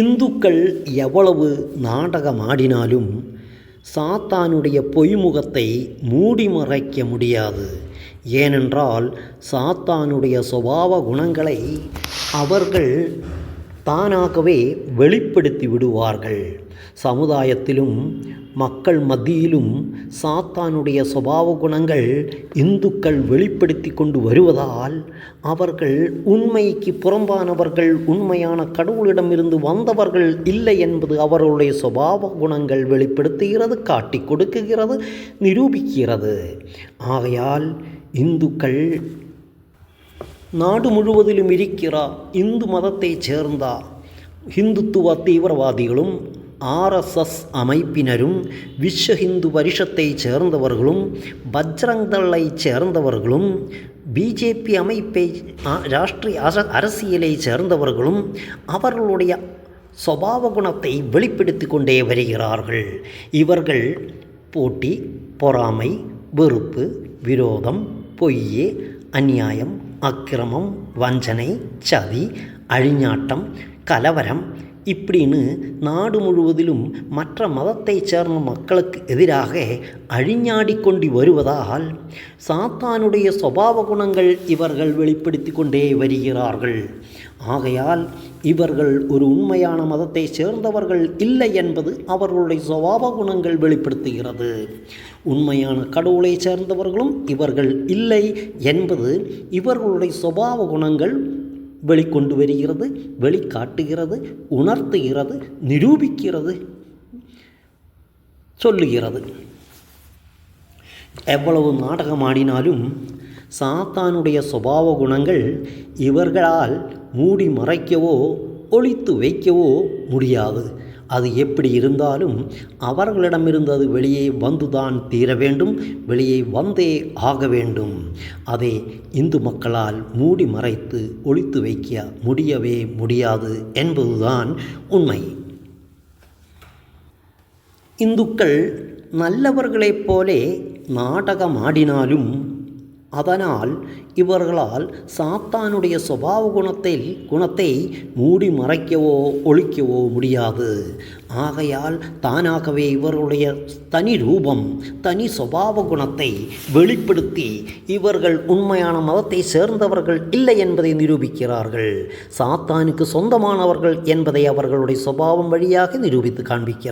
இந்துக்கள் எவ்வளவு நாடகமாடினாலும் சாத்தானுடைய பொய்முகத்தை மூடி மறைக்க முடியாது. ஏனென்றால் சாத்தானுடைய சுபாவ குணங்களை அவர்கள் தானாகவே வெளிப்படுத்தி விடுவார்கள். சமுதாயத்திலும் மக்கள் மத்தியிலும் சாத்தானுடைய சுபாவ குணங்கள் இந்துக்கள் வெளிப்படுத்தி கொண்டு வருவதால் அவர்கள் உண்மைக்கு புறம்பானவர்கள் உண்மையான கடவுளிடமிருந்து வந்தவர்கள் இல்லை என்பது அவர்களுடைய சுபாவ குணங்கள் வெளிப்படுத்துகிறது காட்டிக் கொடுக்குகிறது நிரூபிக்கிறது. ஆகையால் இந்துக்கள் நாடு முழுவதிலும் இருக்கிற இந்து மதத்தைச் சேர்ந்த இந்துத்துவ தீவிரவாதிகளும் ஆர்எஸ்எஸ் அமைப்பினரும் விஸ்வ ஹிந்து பரிஷத்தைச் சேர்ந்தவர்களும் பஜ்ரங்தளைச் சேர்ந்தவர்களும் பிஜேபி அமைப்பை ராஷ்ட்ரிய ராஷ்டிரிய அரசியலைச் சேர்ந்தவர்களும் அவர்களுடைய சுபாவ குணத்தை வெளிப்படுத்தி கொண்டே வருகிறார்கள். இவர்கள் போட்டி பொறாமை வெறுப்பு விரோதம் பொய்யே அநியாயம் അക്രമം വഞ്ചന ചതി അഴിഞ്ഞാട്ടം കലവരം இப்படின்னு நாடு முழுவதிலும் மற்ற மதத்தைச் சேர்ந்த மக்களுக்கு எதிராக அழிஞாடி கொண்டு வருவதால் சாத்தானுடைய சுபாவ குணங்கள் இவர்கள் வெளிப்படுத்தி கொண்டே வருகிறார்கள். ஆகையால் இவர்கள் ஒரு உண்மையான மதத்தை சேர்ந்தவர்கள் இல்லை என்பது அவர்களுடைய சுபாவ குணங்கள் வெளிப்படுத்துகிறது. உண்மையான கடவுளை சேர்ந்தவர்களும் இவர்கள் இல்லை என்பது இவர்களுடைய சுபாவ குணங்கள் வெளிக்கொண்டு வருகிறது வெளிக்காட்டுகிறது உணர்த்துகிறது நிரூபிக்கிறது சொல்லுகிறது. எவ்வளவு நாடகமாடினாலும் சாத்தானுடைய சுபாவ குணங்கள் இவர்களால் மூடி மறைக்கவோ ஒளித்து வைக்கவோ முடியாது. அது எப்படி இருந்தாலும் அவர்களிடமிருந்து அது வெளியே வந்துதான் தீர வேண்டும் வெளியே வந்தே ஆக வேண்டும். அதை இந்து மக்களால் மூடி மறைத்து ஒளித்து வைக்க முடியவே முடியாது என்பதுதான் உண்மை. இந்துக்கள் நல்லவர்களைப் போலே நாடகமாடினாலும் அதனால் இவர்களால் சாத்தானுடைய சுபாவ குணத்தில் குணத்தை மூடி மறைக்கவோ ஒழிக்கவோ முடியாது. ஆகையால் தானாகவே இவர்களுடைய தனி ரூபம் தனி சுபாவ குணத்தை வெளிப்படுத்தி இவர்கள் உண்மையான மதத்தை சேர்ந்தவர்கள் இல்லை என்பதை நிரூபிக்கிறார்கள். சாத்தானுக்கு சொந்தமானவர்கள் என்பதை அவர்களுடைய சுபாவம் வழியாக நிரூபித்து காண்பிக்கிறார்.